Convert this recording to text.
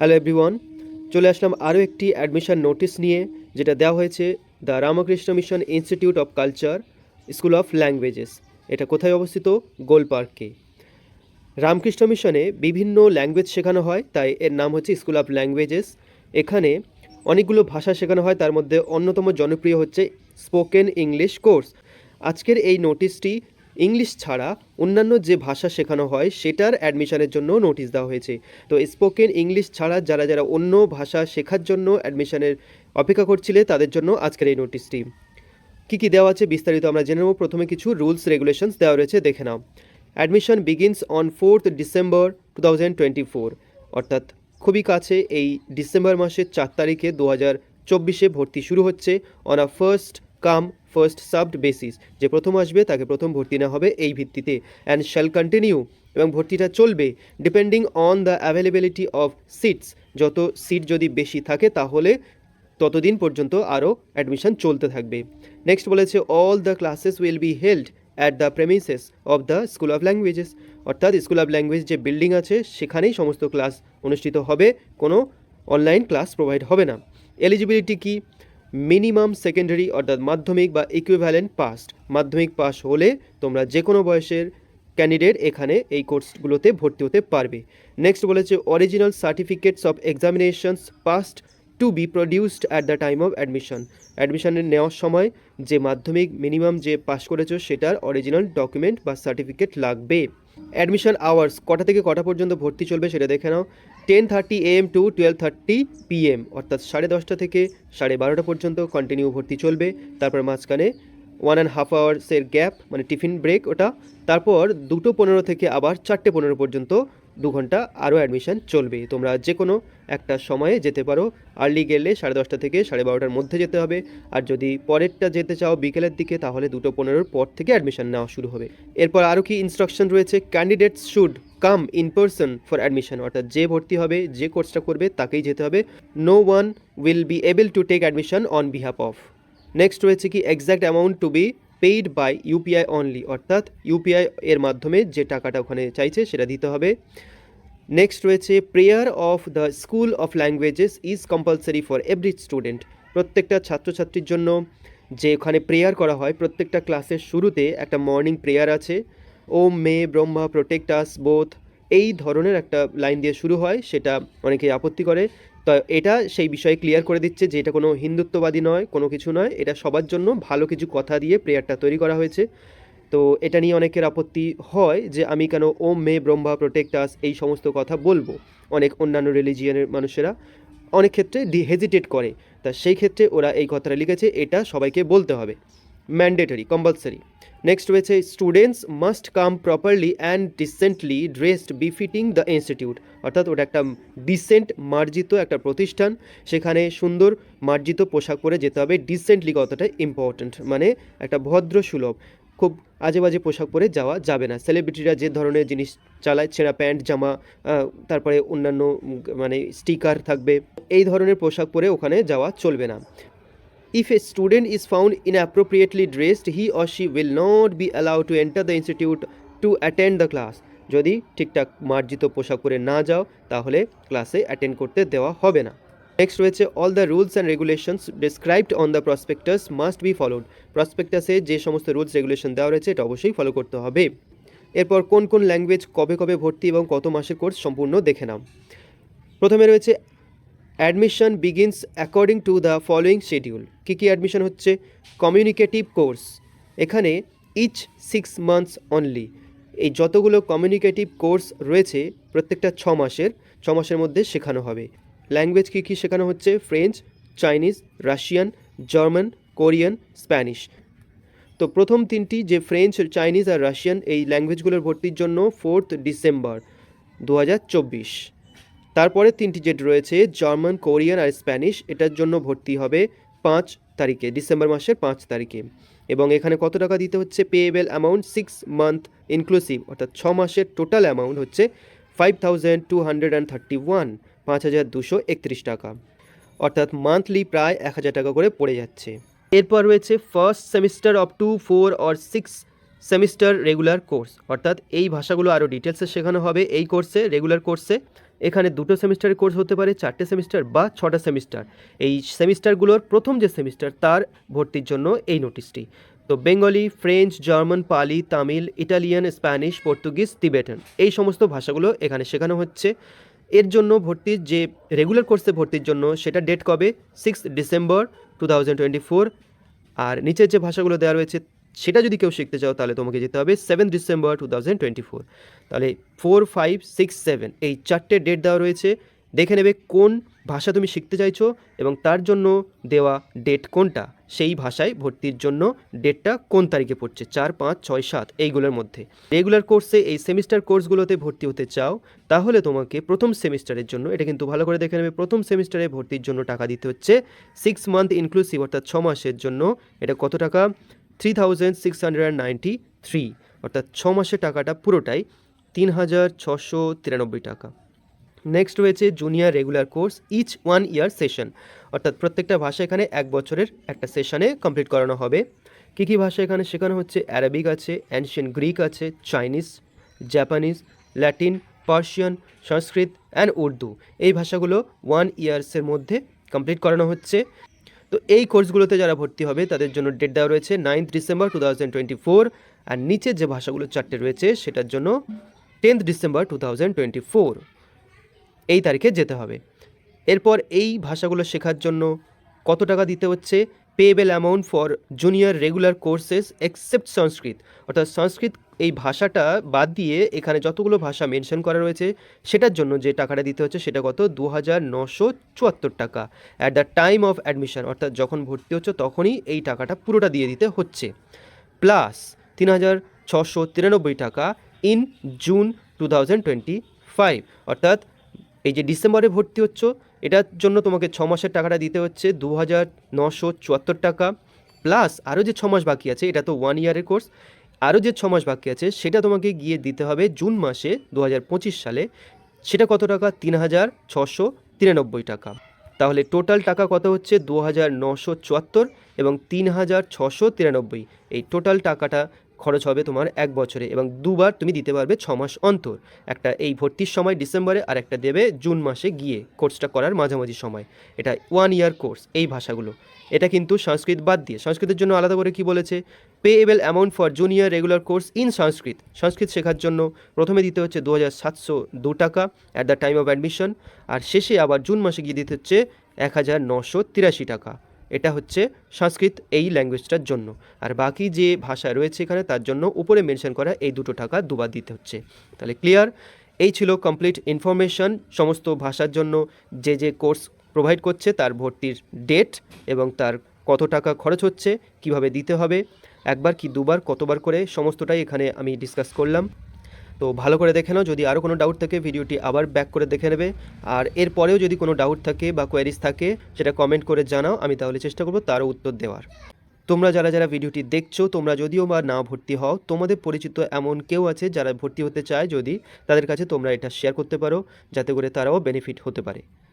Hello everyone চলে আসলাম আরও একটি অ্যাডমিশন নোটিশ নিয়ে, যেটা দেওয়া হয়েছে the Ramakrishna Mission Institute of Culture School of Languages এটা কোথায় অবস্থিত? গোল পার্কে। রামকৃষ্ণ মিশনে বিভিন্ন ল্যাঙ্গুয়েজ শেখানো হয়, তাই এর নাম হচ্ছে স্কুল অফ ল্যাঙ্গুয়েজেস এখানে অনেকগুলো ভাষা শেখানো হয়, তার মধ্যে অন্যতম জনপ্রিয় হচ্ছে স্পোকেন ইংলিশ কোর্স আজকের এই নোটিশটি ইংলিশ ছাড়া অন্যান্য যে ভাষা শেখানো হয়, সেটার অ্যাডমিশনের জন্য নোটিশ দেওয়া হয়েছে। তো স্পোকেন ইংলিশ ছাড়া যারা যারা অন্য ভাষা শেখার জন্য অ্যাডমিশনের অপেক্ষা করছিলে, তাদের জন্য আজকের এই নোটিশটি কী কী দেওয়া আছে বিস্তারিত আমরা জেনে নেব। প্রথমে কিছু রুলস রেগুলেশনস দেওয়া রয়েছে, দেখে নাও। Admission begins on fourth December two thousand twenty four অর্থাৎ খুবই কাছে এই ডিসেম্বর মাসের চার তারিখে দু হাজার চব্বিশে ভর্তি শুরু হচ্ছে। On a first come first served basis যে প্রথম আসবে, তাকে প্রথম ভর্তি নেওয়া হবে এই ভিত্তিতে। অ্যান্ড শ্যাল কন্টিনিউ এবং ভর্তিটা চলবে depending on the availability of seats যত সিট যদি বেশি থাকে, তাহলে ততদিন পর্যন্ত আরও অ্যাডমিশন চলতে থাকবে। নেক্সট বলেছে all the classes will be held at the premises of the School of Languages অর্থাৎ স্কুল অফ ল্যাঙ্গুয়েজ যে বিল্ডিং আছে, সেখানেই সমস্ত ক্লাস অনুষ্ঠিত হবে। কোনো অনলাইন ক্লাস প্রোভাইড হবে না। এলিজিবিলিটি কি? মিনিমাম সেকেন্ডারি অর্থাৎ মাধ্যমিক বা ইকুইভ্যালেন্ট পাস্ট মাধ্যমিক পাস হলে তোমরা যে কোনো বয়সের ক্যান্ডিডেট এখানে এই কোর্সগুলোতে ভর্তি হতে পারবে। নেক্সট বলেছে original certificates of examinations passed to be produced at the time of admission অ্যাডমিশনের নেওয়ার সময় যে মাধ্যমিক মিনিমাম যে পাস করেছ সেটার অরিজিনাল ডকুমেন্ট বা সার্টিফিকেট লাগবে। অ্যাডমিশন আওয়ার্স কটা থেকে কটা পর্যন্ত ভর্তি চলবে সেটা দেখে নাও। Ten thirty AM to twelve thirty PM অর্থাৎ সাড়ে দশটা থেকে সাড়ে বারোটা পর্যন্ত কন্টিনিউ ভর্তি চলবে। তারপর মাঝখানে ওয়ান অ্যান্ড হাফ আওয়ার্সের গ্যাপ মানে টিফিন ব্রেক ওটা। তারপর দুটো পনেরো থেকে আবার চারটে পনেরো পর্যন্ত দু ঘণ্টা আরও অ্যাডমিশন চলবে। তোমরা যে কোনো একটা সময়ে যেতে পারো। আর্লি গেলে সাড়ে দশটা থেকে সাড়ে বারোটার মধ্যে যেতে হবে। আর যদি পরেরটা যেতে চাও বিকেলের দিকে, তাহলে দুটো পনেরোর পর থেকে অ্যাডমিশন নেওয়া শুরু হবে। এরপর আরও কি ইনস্ট্রাকশন রয়েছে? Candidates should come in person for admission অর্থাৎ যে ভর্তি হবে, যে কোর্সটা করবে, তাকেই যেতে হবে। No one will be able to take admission on behalf of next রয়েছে কি? Exact amount to be paid by UPI only অর্থাৎ ইউপিআই এর মাধ্যমে যে টাকাটা ওখানে চাইছে, সেটা দিতে হবে। নেক্সট রয়েছে prayer of the School of Languages is compulsory for every student প্রত্যেকটা ছাত্রছাত্রীর জন্য যে ওখানে প্রেয়ার করা হয়, প্রত্যেকটা ক্লাসের শুরুতে একটা মর্নিং প্রেয়ার আছে। Om may Brahma protect us both এই ধরনের একটা লাইন দিয়ে শুরু হয়, সেটা অনেকেই আপত্তি করে। তো এটা সেই বিষয়ে ক্লিয়ার করে দিচ্ছে যে এটা কোনো হিন্দুত্ববাদী নয়, কোনো কিছু নয়। এটা সবার জন্য ভালো কিছু কথা দিয়ে প্রেয়ারটা তৈরি করা হয়েছে। তো এটা নিয়ে অনেকের আপত্তি হয় যে আমি কেন ওম মে ব্রহ্মা প্রোটেক্টাস এই সমস্ত কথা বলব। অনেক অন্যান্য রিলিজিয়নের মানুষেরা অনেক ক্ষেত্রে ডি হেজিটেট করে। তা সেই ক্ষেত্রে ওরা এই কথাটা লিখেছে, এটা সবাইকে বলতে হবে। ম্যান্ডেটরি কম্পালসারি নেক্সট রয়েছে students must come properly and decently dressed befitting the institute অর্থাৎ ওটা একটা ডিসেন্ট মার্জিত একটা প্রতিষ্ঠান। সেখানে সুন্দর মার্জিত পোশাক পরে যেতে হবে। ডিসেন্টলি কথাটা ইম্পর্ট্যান্ট মানে একটা ভদ্র সুলভ খুব আজে বাজে পোশাক পরে যাওয়া যাবে না। সেলিব্রিটিরা যে ধরনের জিনিস চালায় ছেঁড়া প্যান্ট জামা তারপরে অন্যান্য মানে স্টিকার থাকবে এই ধরনের পোশাক পরে ওখানে যাওয়া চলবে না। If a student is found inappropriately dressed, he or she will not be allowed to enter the institute to attend the class. যদি ঠিকঠাক মার্জিত পোশাক পরে না যাও তাহলে ক্লাসে অ্যাটেন্ড করতে দেওয়া হবে না। নেক্সট রয়েছে all the rules and regulations described on the prospectus must be followed প্রসপেক্টাসে যে সমস্ত রুলস রেগুলেশন দেওয়া রয়েছে, এটা অবশ্যই ফলো করতে হবে। এরপর কোন কোন ল্যাঙ্গুয়েজ কবে কবে ভর্তি এবং কত মাসের কোর্স সম্পূর্ণ দেখে নাও। প্রথমে রয়েছে admission begins according to the following schedule কী কী অ্যাডমিশন হচ্ছে? কমিউনিকেটিভ কোর্স এখানে ইচ সিক্স মান্থস অনলি এই যতগুলো কমিউনিকেটিভ কোর্স রয়েছে, প্রত্যেকটা ছ মাসের ছ মাসের মধ্যে শেখানো হবে। ল্যাঙ্গুয়েজ কী কী শেখানো হচ্ছে? French Chinese Russian German Korean Spanish তো প্রথম তিনটি যে ফ্রেঞ্চ চাইনিজ আর রাশিয়ান এই ল্যাঙ্গুয়েজগুলোর ভর্তির জন্য ফোর্থ ডিসেম্বর দু তারপরে তিনটি যেট রয়েছে জার্মান কোরিয়ান আর স্প্যানিশ এটার জন্য ভর্তি হবে পাঁচ তারিখে ডিসেম্বর মাসের পাঁচ তারিখে। এবং এখানে কত টাকা দিতে হচ্ছে? Payable amount six month inclusive অর্থাৎ ছ মাসের টোটাল অ্যামাউন্ট হচ্ছে five thousand two hundred and thirty one পাঁচ হাজার দুশো একত্রিশ টাকা। অর্থাৎ মান্থলি প্রায় এক হাজার টাকা করে পড়ে যাচ্ছে। এরপর রয়েছে first semester of two four or six semester regular course অর্থাৎ এই ভাষাগুলো আরও ডিটেলসে শেখানো হবে এই কোর্সে রেগুলার কোর্সে এখানে দুটো সেমিস্টারের কোর্স হতে পারে, চারটে সেমিস্টার বা ছটা সেমিস্টার এই সেমিস্টারগুলোর প্রথম যে সেমিস্টার তার ভর্তির জন্য এই নোটিশটি তো Bengali, French, German, Pali, Tamil, Italian, Spanish, Portuguese, Tibetan. এই সমস্ত ভাষাগুলো এখানে শেখানো হচ্ছে। এর জন্য ভর্তির যে রেগুলার কোর্সে ভর্তির জন্য সেটা ডেট কবে? Six December two twenty four আর নিচের যে ভাষাগুলো দেওয়া রয়েছে, সেটা যদি কেউ শিখতে চাও, তাহলে তোমাকে যেতে হবে seven December two thousand twenty four তাহলে ফোর ফাইভ সিক্স সেভেন এই চারটে ডেট দেওয়া রয়েছে। দেখে নেবে কোন ভাষা তুমি শিখতে চাইছো এবং তার জন্য দেওয়া ডেট কোনটা? সেই ভাষায় ভর্তির জন্য ডেটটা কোন তারিখে পড়ছে? চার, পাঁচ, ছয়, সাত, এইগুলোর মধ্যে। রেগুলার কোর্সে এই সেমিস্টার কোর্সগুলোতে ভর্তি হতে চাও, তাহলে তোমাকে প্রথম সেমিস্টারের জন্য, এটা কিন্তু ভালো করে দেখে নেবে, প্রথম সেমিস্টারে ভর্তির জন্য টাকা দিতে হচ্ছে সিক্স মান্থ ইনক্লুসিভ অর্থাৎ ছ মাসের জন্য। এটা কত টাকা? Three thousand six hundred ninety three অর্থাৎ ছ মাসের টাকাটা পুরোটাই তিন হাজার ছশো তিরানব্বই টাকা। নেক্সট রয়েছে junior regular course each one year session অর্থাৎ প্রত্যেকটা ভাষা এখানে এক বছরের একটা সেশনে কমপ্লিট করানো হবে। কী কী ভাষা এখানে শেখানো হচ্ছে? অ্যারাবিক আছে অ্যানশিয়ান গ্রিক আছে Chinese Japanese Latin Persian Sanskrit and Urdu এই ভাষাগুলো ওয়ান ইয়ার্সের মধ্যে কমপ্লিট করানো হচ্ছে। তো এই কোর্সগুলোতে যারা ভর্তি হবে, তাদের জন্য ডেট দেওয়া রয়েছে ninth December two thousand twenty four আর নিচের যে ভাষাগুলো চারটে রয়েছে, সেটার জন্য tenth December two thousand twenty four এই তারিখে যেতে হবে। এরপর এই ভাষাগুলো শেখার জন্য কত টাকা দিতে হচ্ছে? Payable amount for junior regular courses except Sanskrit অর্থাৎ সংস্কৃত এই ভাষাটা বাদ দিয়ে এখানে যতগুলো ভাষা মেনশন করা রয়েছে, সেটার জন্য যে টাকাটা দিতে হচ্ছে সেটা কত? দু হাজার নশো চুয়াত্তর টাকা। At the time of admission অর্থাৎ যখন ভর্তি হচ্ছে তখনই এই টাকাটা পুরোটা দিয়ে দিতে হচ্ছে। প্লাস তিন হাজার ছশো তিরানব্বই টাকা in June two thousand twenty five অর্থাৎ এই যে ডিসেম্বরে ভর্তি হচ্ছ, এটার জন্য তোমাকে ছ মাসের টাকাটা দিতে হচ্ছে দু হাজার নশো চুয়াত্তর টাকা, প্লাস আরও যে ছ মাস বাকি আছে, এটা তো ওয়ান ইয়ারের কোর্স আরও যে ছ মাস বাকি আছে, সেটা তোমাকে গিয়ে দিতে হবে জুন মাসে দু হাজার পঁচিশ সালে, সেটা কত টাকা? তিন হাজার ছশো তিরানব্বই টাকা। তাহলে টোটাল টাকা কত হচ্ছে? দু হাজার নশো চুয়াত্তর এবং তিন হাজার ছশো তিরানব্বই। এই টোটাল টাকাটা খরচ হবে তোমার এক বছরে এবং দুবার তুমি দিতে পারবে ছ মাস অন্তর। একটা এই ভর্তির সময় ডিসেম্বরে আর একটা দেবে জুন মাসে গিয়ে কোর্সটা করার মাঝামাঝি সময়। এটা ওয়ান ইয়ার কোর্স এই ভাষাগুলো। এটা কিন্তু সংস্কৃত বাদ দিয়ে। সংস্কৃতের জন্য আলাদা করে কি বলেছে? Payable amount for junior regular course in Sanskrit. Sanskrit শেখার জন্য প্রথমে দিতে হচ্ছে দু হাজার সাতশো দু টাকা at the time of admission আর শেষে আবার জুন মাসে গিয়ে দিতে হচ্ছে এক হাজার নশো তিরাশি টাকা। এটা হচ্ছে সংস্কৃত এই ল্যাঙ্গুয়েজটার জন্য। আর বাকি যে ভাষা রয়েছে এখানে, তার জন্য উপরে মেনশন করা এই দুটো টাকা দুবার দিতে হচ্ছে। তাহলে ক্লিয়ার এই ছিল কমপ্লিট ইনফরমেশন সমস্ত ভাষার জন্য যে যে কোর্স প্রোভাইড করছে, তার ভর্তির ডেট এবং তার কত টাকা খরচ হচ্ছে, কীভাবে দিতে হবে। একবার কি দুবার, কতবার করে, সমস্তটাই এখানে আমি ডিসকাস করলাম। তো ভালো করে দেখে নাও, যদি আরও কোনো ডাউট থাকে, ভিডিওটি আবার ব্যাক করে দেখে নেবে। আর এরপরেও যদি কোনো ডাউট থাকে বা কোয়ারিজ থাকে, সেটা কমেন্ট করে জানাও, আমি তাহলে চেষ্টা করব তারও উত্তর দেওয়ার। তোমরা যারা যারা ভিডিওটি দেখছ, তোমরা যদিও বা না ভর্তি হও, তোমাদের পরিচিত এমন কেউ আছে যারা ভর্তি হতে চায় যদি, তাদের কাছে তোমরা এটা শেয়ার করতে পারো, যাতে করে তারাও বেনিফিট হতে পারে।